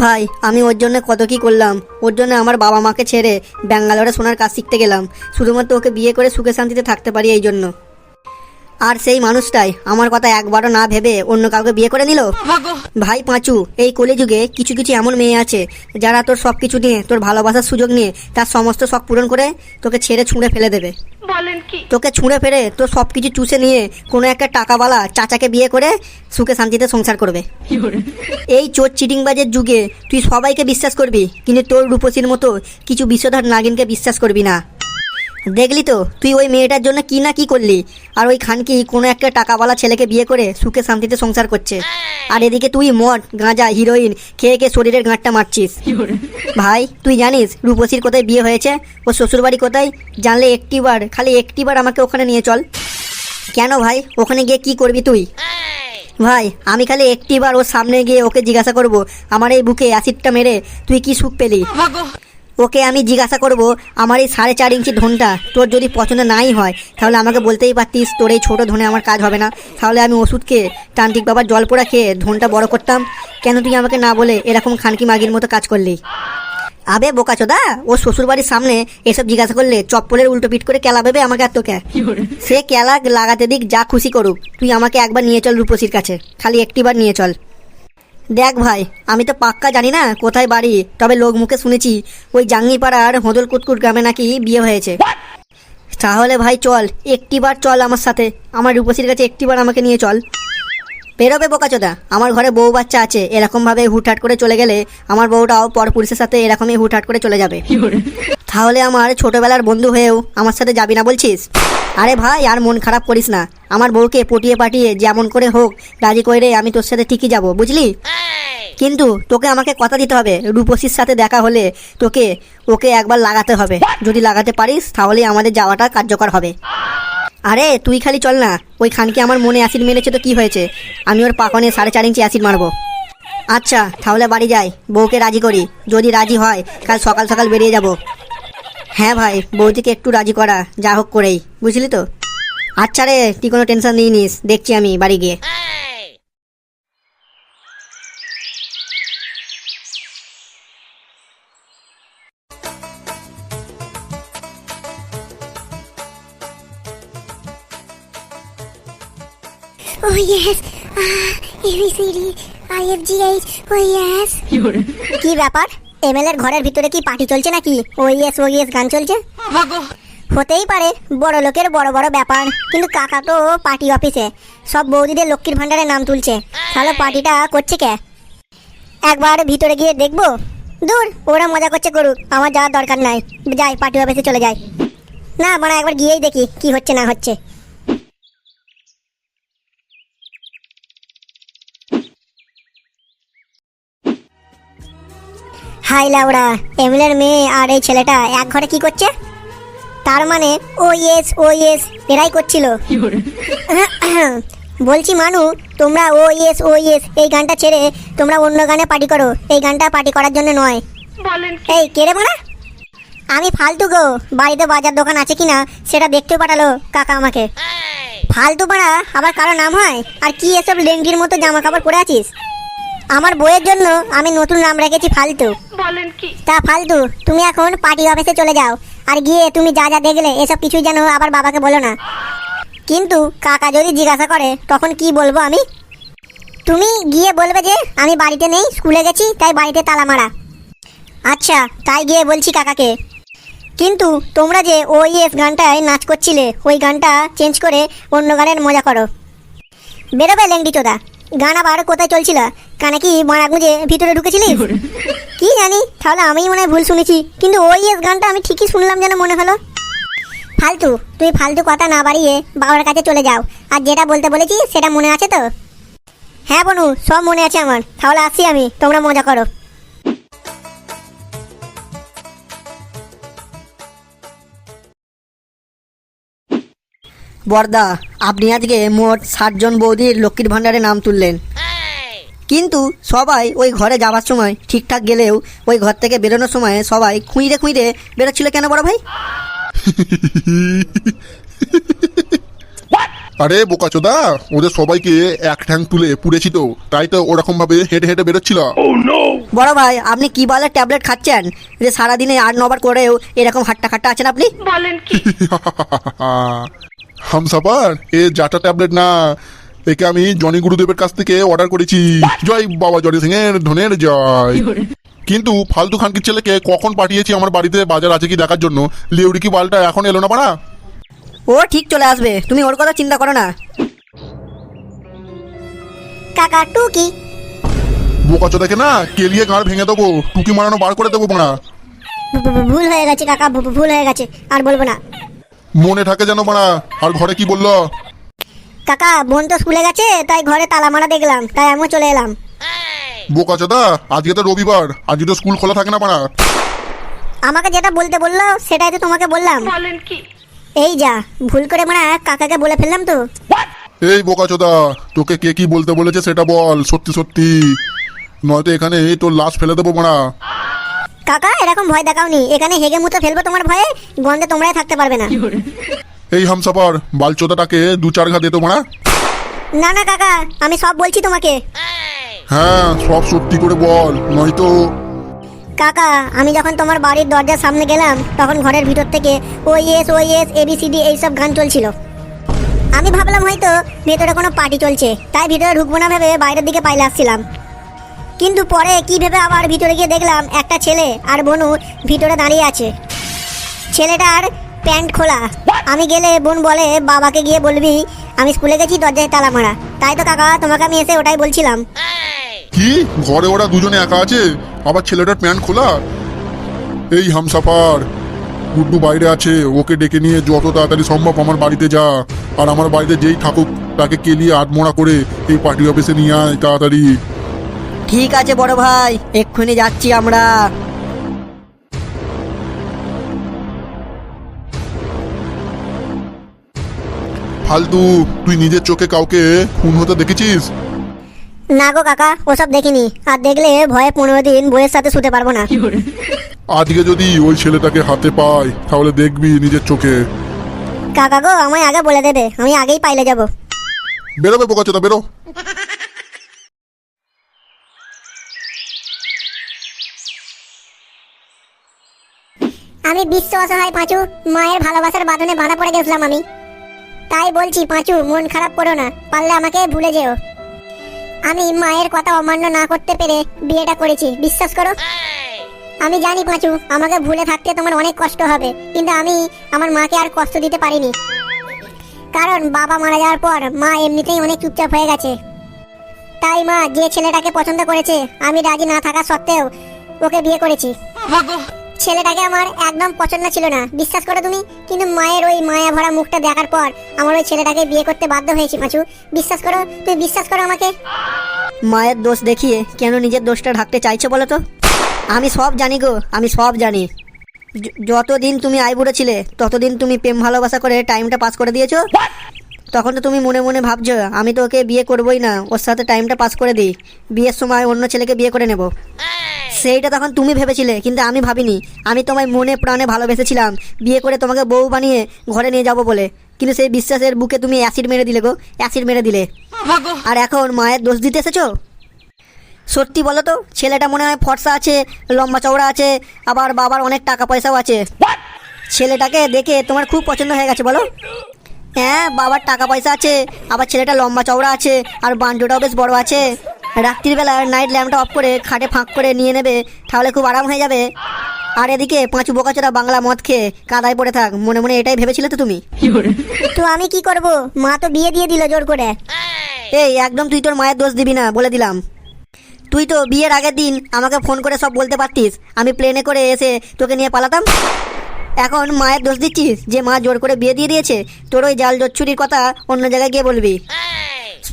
ভাই আমি ওর জন্য কত কি করলাম। ওর জন্য আমার বাবা মাকে ছেড়ে ব্যাঙ্গালোরে সোনার কাজ শিখতে গেলাম। শুধুমাত্র ওকে বিয়ে করে সুখে শান্তিতে থাকতে পারি এই জন্য। আর সেই মানুষটাই আমার কথা একবারও না ভেবে অন্য কাউকে বিয়ে করে নিল? ভাই পাঁচু এই কলিযুগে কিছু কিছু এমন মেয়ে আছে যারা তোর সব কিছু নিয়ে তোর ভালোবাসার সুযোগ নিয়ে তার সমস্ত শখ পূরণ করে তোকে ছেড়ে ছুঁড়ে ফেলে দেবে। বলেন কি? তোকে ছুঁড়ে ফেরে তোর সব কিছু চুষে নিয়ে কোনো একটা টাকাওয়ালা চাচাকে বিয়ে করে সুখে শান্তিতে সংসার করবে। এই চোর চিটিংবাজের যুগে তুই সবাইকে বিশ্বাস করবি কিন্তু তোর রূপসীর মতো কিছু বিশ্বধার নাগিনকে বিশ্বাস করবি না। দেখলি তো তুই ওই মেয়েটার জন্য কি না কি করলি? আর ওই খানকি কোনো একটা টাকাওয়ালা ছেলেকে বিয়ে করে সুখে শান্তিতে সংসার করছে। আর এদিকে তুই মদ গাঁজা হিরোইন খেয়ে খেয়ে শরীরের গাঁটটা মারছিস। ভাই তুই জানিস রূপসীর কোথায় বিয়ে হয়েছে? ও শ্বশুরবাড়ি কোথায়? জানলে একটিবার খালি একটিবার আমাকে ওখানে নিয়ে চল। কেন ভাই? ওখানে গিয়ে কি করবি তুই? ভাই আমি খালি একটিবার ওর সামনে গিয়ে ওকে জিজ্ঞাসা করব আমার এই বুকে অ্যাসিডটা মেরে তুই কি সুখ পেলি? ওকে আমি জিজ্ঞাসা করব আমার এই সাড়ে চার ইঞ্চি ধনটা তোর যদি পছন্দ নাই হয় তাহলে আমাকে বলতেই পারতিস তোর এই ছোটো ধনে আমার কাজ হবে না। তাহলে আমি ওষুধকে তান্ত্রিক বাবার জল পোড়া খেয়ে ধনটা বড় করতাম। কেন তুই আমাকে না বলে এরকম খানকি মাগির মতো কাজ করলি? আবে বোকাচোদা ও শ্বশুরবাড়ির সামনে এসব জিজ্ঞাসা করলে চপ্পলের উল্টো পিট করে কেলা ভেবে আমাকে আর তোকে? সে কেলা লাগাতে দিক যা খুশি করুক। তুই আমাকে একবার নিয়ে চল রূপসীর কাছে। খালি একটিবার নিয়ে চল। দেখ ভাই আমি তো পাক্কা জানি না কোথায় বাড়ি তবে লোক মুখে শুনেছি ওই জাঙ্গিপাড়ার হোদল কুটকুট গ্রামে নাকি বিয়ে হয়েছে। তাহলে ভাই চল একটিবার চল আমার সাথে। আমার রূপসীর কাছে একটিবার আমাকে নিয়ে চল। বেরোবে বোকাচোদা আমার ঘরে বউ বাচ্চা আছে এরকমভাবে হুটহাট করে চলে গেলে আমার বউটাও পর পুরুষের সাথে এরকমই হুটহাট করে চলে যাবে। তাহলে আমার ছোটবেলার বন্ধু হয়েও আমার সাথে যাবি না বলছিস? আরে ভাই আর মন খারাপ করিস না। আমার বউকে পটিয়ে পাঠিয়ে যেমন করে হোক রাজি করে আমি তোর সাথে ঠিকই যাব বুঝলি? কিন্তু তোকে আমাকে কথা দিতে হবে রূপসীর সাথে দেখা হলে তোকে ওকে একবার লাগাতে হবে। যদি লাগাতে পারিস তাহলে আমাদের যাওয়াটা কার্যকর হবে। আরে, তুই খালি চল না। ওই খানকে আমার মনে অ্যাসিড মেরেছে তো কি হয়েছে? আমি ওর পাকনে সাড়ে চার ইঞ্চি অ্যাসিড মারবো। আচ্ছা তাহলে বাড়ি যাই। বউকে রাজি করি। যদি রাজি হয়, কাল সকাল সকাল বেরিয়ে যাব। হ্যাঁ ভাই বৌদিকে একটু রাজি করা। যা হোক করেই। বুঝলি তো? আচ্ছা রে, তুই কোনো টেনশন নিয়ে নিস। দেখছি আমি বাড়ি গিয়ে। Yes. Ah, ABCD, IFGH. Oh yes. কি ব্যাপার? এমএল এর ঘরের ভিতরে কি পার্টি চলছে নাকি? ওইএস ওইএস গান চলছে? হতেই পারে বড় লোকের বড় বড় ব্যাপার। কিন্তু কাকা তো পার্টি অফিসে। সব বৌদিদের লক্ষ্মীর ভান্ডারে নাম তুলছে। তাহলে পার্টিটা করছে কে? একবার ভিতরে গিয়ে দেখব। দূর ওরা মজা করছে করুক। আমার যাওয়ার দরকার নাই। যাই পার্টি অফিসে চলে যাই। না মানে একবার গিয়েই দেখি কি হচ্ছে না হচ্ছে। হাই লাউড়া এমএলএর মেয়ে আর এই ছেলেটা এক ঘরে কি করছে? তার মানে ও ইয়েস ও ইয়েস এরাই করছিল। বলছি মানু তোমরা ও ইয়েস ও ইয়েস এই গানটা ছেড়ে তোমরা অন্য গানে পার্টি করো। এই গানটা পার্টি করার জন্য নয়। এই কে রে মানা আমি ফালতু গো। বাড়িতে বাজার দোকান আছে কিনা সেটা দেখতে পাঠালো কাকা আমাকে। ফালতু পাড়া আবার কারও নাম হয়? আর কি এসব লেঙ্গির মতো জামা কাপড় পরে আছিস? আমার বইয়ের জন্য আমি নতুন নাম রেখেছি ফালতু। বলেন কি? তা ফালতু তুমি এখন পার্টি অফিসে চলে যাও আর গিয়ে তুমি যা যা দেখলে এসব কিছুই যেন আবার বাবাকে বলো না। কিন্তু কাকা যদি জিজ্ঞাসা করে তখন কি বলব আমি? তুমি গিয়ে বলবে যে আমি বাড়িতে নেই স্কুলে গেছি তাই বাড়িতে তালা মারা। আচ্ছা তাই গিয়ে বলছি কাকাকে। কিন্তু তোমরা যে ওইএস গানটায় নাচ করছিলে ওই গানটা চেঞ্জ করে অন্য গানের মজা করো। বেরোবে লেংডি চোদা। গান আবার কোথায় চলছিল? কানে কি মারা গুঁজে ভিতরে ঢুকেছিলি? কি জানি, তাহলে আমি মনে হয় ভুল শুনেছি। কিন্তু ওই গানটা আমি ঠিকই শুনলাম যেন মনে হলো। ফালতু, তুই ফালতু কথা না বাড়িয়ে বাবার কাছে চলে যাও। আর যেটা বলতে বলেছি সেটা মনে আছে তো? হ্যাঁ বনু, সব মনে আছে আমার। তাহলে আসি আমি, তোমরা মজা করো। বর্দা আপনি আজকে মোট ষাটজন বৌদির লক্ষ্মীর ভাণ্ডারে নাম তুললেন। কিন্তু সবাই ওই ঘরে যাওয়ার সময় ঠিকঠাক গেলেও ওই ঘর থেকে বেরোনোর সময় সবাই খুঁড়ে খুঁড়ে বেরোচ্ছিল কেন বড় ভাই? আরে বোকাচোদা ওদের সবাইকে এক ঠ্যাং তুলে পুড়েছি তো তাই তো ওরকম ভাবে হেঁটে হেঁটে বেরোচ্ছিল। বড় ভাই আপনি কি বলে ট্যাবলেট খাচ্ছেন? যে সারাদিনে আট নবার করেও এরকম হাট্টা খাট্টা আছেন আপনি? বলেন কি? হামসাপার এ জাটা ট্যাবলেট না। একে আমি জনি গুরুদেবের কাছ থেকে অর্ডার করেছি। জয় বাবা জনি সিং এর ধনের জয়। কিন্তু ফালতু খানকির ছেলেকে কখন পাঠিয়েছি আমার বাড়িতে? বাজার আছে কি দেখার জন্য? লিউড়ি কি বালটা এখন এলো না পাড়া? ও ঠিক চলে আসবে। তুমি ওর কথা চিন্তা করো না। কাকা টুকি। বোকাচো দেখে না? কেলিয়ে গাঁড় ভেঙে দেবো। টুকি মারানো বার করে দেবো মারা ভু- ভুল হয়ে গেছে কাকা ভুল হয়ে গেছে। আর বলব না। মনে থাকে যেন মারা আর ঘরে কি বলল? কাকা বোন তো স্কুলে গেছে তাই ঘরে তালা মারা দেখলাম তাই আমিও চলে এলাম। বোকাচোদা আজকে তো রবিবার আজকে তো স্কুল খোলা থাকে না মারা। আমাকে যেটা বলতে বলল সেটাই তো তোমাকে বললাম। এই যা ভুল করে মানে কাকাকে বলে ফেললাম তো। এই বোকাচোদা তোকে কে কি বলতে বলেছে সেটা বল সত্যি সত্যি। নয়তো এখানে এই তোর লাশ ফেলে দেবো মারা। কাকা এরকম ভয় দেখাওনি। এখানে হেগে মুতে ফেলব তোমার ভয়ে গন্ধে তোমরাই থাকতে পারবে না। এই হামসাপার বালচোদাটাকে দু চার ঘা দিত মারা। না না কাকা আমি সব বলছি তোমাকে। হ্যাঁ সব সত্যি করে বল নয়তো। কাকা আমি যখন তোমার বাড়ির দরজার সামনে গেলাম তখন ঘরের ভিতর থেকে O S O S ABCD এইসব গান চলছিল। আমি ভাবলাম হয়তো ভেতরে কোনো পার্টি চলছে তাই ভিতরে ঢুকবো না ভেবে বাইরের দিকে পাইলে আসছিলাম। কিন্তু পরে কি ভেবে আবার ভিতরে গিয়ে দেখলাম, একটা ছেলে আর বনু ভিতরে দাঁড়িয়ে আছে। ছেলেটার প্যান্ট খোলা। আমি গেলে বোন বলে, বাবাকে গিয়ে বলবি, আমি স্কুলে গেছি, দরজায় তালা মারা। তাই তো কাকা, তোমাকে আমি এসে ওটাই বলছিলাম। কি? ঘরে ওরা দুজনে একা আছে? আবার ছেলেটার প্যান্ট খোলা? এই হামসাফার, গুড্ডু বাইরে আছে। ওকে ডেকে নিয়ে যত তাড়াতাড়ি সম্ভব আমার বাড়িতে যা। আর আমার বাড়িতে যেই থাকুক, তাকে কেলিয়ে আটমোড়া করে এই পার্টি অফিসে নিয়ে আয় তাড়াতাড়ি। ঠিক আছে বড় ভাই। এক্ষুনি যাচ্ছি আমরা। ফালতু তুই নিজের চোখে কাউকে খুন হতে দেখেছিস? না গো কাকা ওসব দেখিনি। আর দেখলে ভয়ে পনেরো দিন বইয়ের সাথে শুতে পারব না। আজকে যদি ওই ছেলেটাকে হাতে পাই তাহলে দেখবি নিজের চোখে। কাকা গো আমায় আগে বলে দেবে। আমি আগেই পাইলে যাব। বেরোবে বোকাচোদা বেরো। আমি বিশ্ব অসহায় পাঁচু, মায়ের ভালোবাসার বাঁধনে বাঁধা পড়ে গেছিলাম আমি। তাই বলছি, পাঁচু, মন খারাপ করো না, পারলে আমাকে ভুলে যেও। আমি মায়ের কথা অমান্য না করতে পেরে বিয়েটা করেছি, বিশ্বাস করো? আমি জানি পাঁচু, আমাকে ভুলে থাকতে তোমার অনেক কষ্ট হবে, কিন্তু আমি আমার মাকে আর কষ্ট দিতে পারিনি। কারণ বাবা মারা যাওয়ার পর মা এমনিতেই অনেক চুপচাপ হয়ে গেছে। তাই মা যে ছেলেটাকে পছন্দ করেছে, আমি রাজি না থাকা সত্ত্বেও ওকে বিয়ে করেছি। ছেলেটাকে আমার একদম পছন্দ ছিল না। বিশ্বাস করো তুমি? কিন্তু মায়ের ওই মায়া ভরা মুখটা দেখার পর আমার ওই ছেলেটাকে বিয়ে করতে বাধ্য হয়েছি, পাঁচু। বিশ্বাস করো? তুমি বিশ্বাস করো আমাকে? মায়ের দোষ দেখিয়ে কেন নিজের দোষটা ঢাকতে চাইছো বলো তো? আমি সব জানি গো, আমি সব জানি। যতদিন তুমি আইবুড়ো ছিলে, ততদিন তুমি প্রেম ভালোবাসা করে টাইমটা পাস করে দিয়েছ? তখন তো তুমি মনে মনে ভাবছ, আমি তো ওকে বিয়ে করবোই না, ওর সাথে টাইমটা পাস করে দিই। বিয়ের সময় অন্য ছেলেকে বিয়ে করে নেব। সেইটা তখন তুমি ভেবেছিলে কিন্তু আমি ভাবিনি। আমি তোমায় মনে প্রাণে ভালোবেসেছিলাম। বিয়ে করে তোমাকে বউ বানিয়ে ঘরে নিয়ে যাব বলে। কিন্তু সেই বিশ্বাসের বুকে তুমি অ্যাসিড মেরে দিলে গো অ্যাসিড মেরে দিলে। আর এখন মায়ের দোষ দিতে এসেছ? সত্যি বলো তো ছেলেটা মনে হয় ফর্সা আছে লম্বা চওড়া আছে আবার বাবার অনেক টাকা পয়সাও আছে। ছেলেটাকে দেখে তোমার খুব পছন্দ হয়ে গেছে বলো। হ্যাঁ বাবার টাকা পয়সা আছে আবার ছেলেটা লম্বা চওড়া আছে আর বান্ডুটাও বেশ বড় আছে। রাত্রিবেলা নাইট ল্যাম্পটা অফ করে খাটে ফাঁক করে নিয়ে নেবে তাহলে খুব আরাম হয়ে যাবে। আর এদিকে পাঁচু বোকাচোরা বাংলা মদ খেয়ে কাদায় পড়ে থাক মনে মনে এটাই ভেবেছিলে তো তুমি? তো আমি কি করব? মা তো বিয়ে দিয়ে দিল জোর করে। এই একদম তুই তোর মায়ের দোষ দিবি না বলে দিলাম। তুই তো বিয়ের আগের দিন আমাকে ফোন করে সব বলতে পারতিস। আমি প্লেনে করে এসে তোকে নিয়ে পালাতাম। এখন মায়ের দোষ দিচ্ছিস যে মা জোর করে বিয়ে দিয়ে দিয়েছে তোর ওই জাল জচ্ছুরির কথা অন্য জায়গায় গিয়ে বলবি।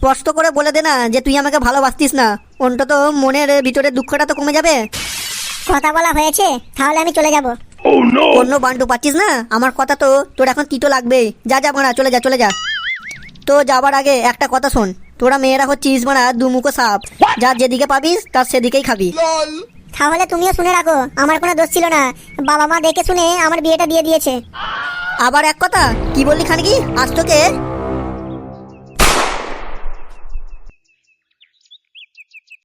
স্পষ্ট করে বলে দে না যে তুই আমাকে ভালোবাসতিস না। অন্তত মনের ভিতরে দুঃখটা তো কমে যাবে। কথা বলা হয়েছে তাহলে আমি চলে যাব। অন্য বান্টু পাচ্ছিস না? আমার কথা তো তোর এখন তিতো লাগবেই যা যা মারা চলে যা চলে যা। তো যাবার আগে একটা কথা শোন। তোরা মেয়েরা হচ্ছিস মারা দুমুখো সাপ। যার যেদিকে পাবিস তার সেদিকেই খাবি। তাহলে তুমিও শুনে রাখো আমার কোনো দোষ ছিল না। বাবা মা দেখে শুনে আমার বিয়েটা দিয়ে দিয়েছে। আবার এক কথা? কি বললি খানকি? আজ তোকে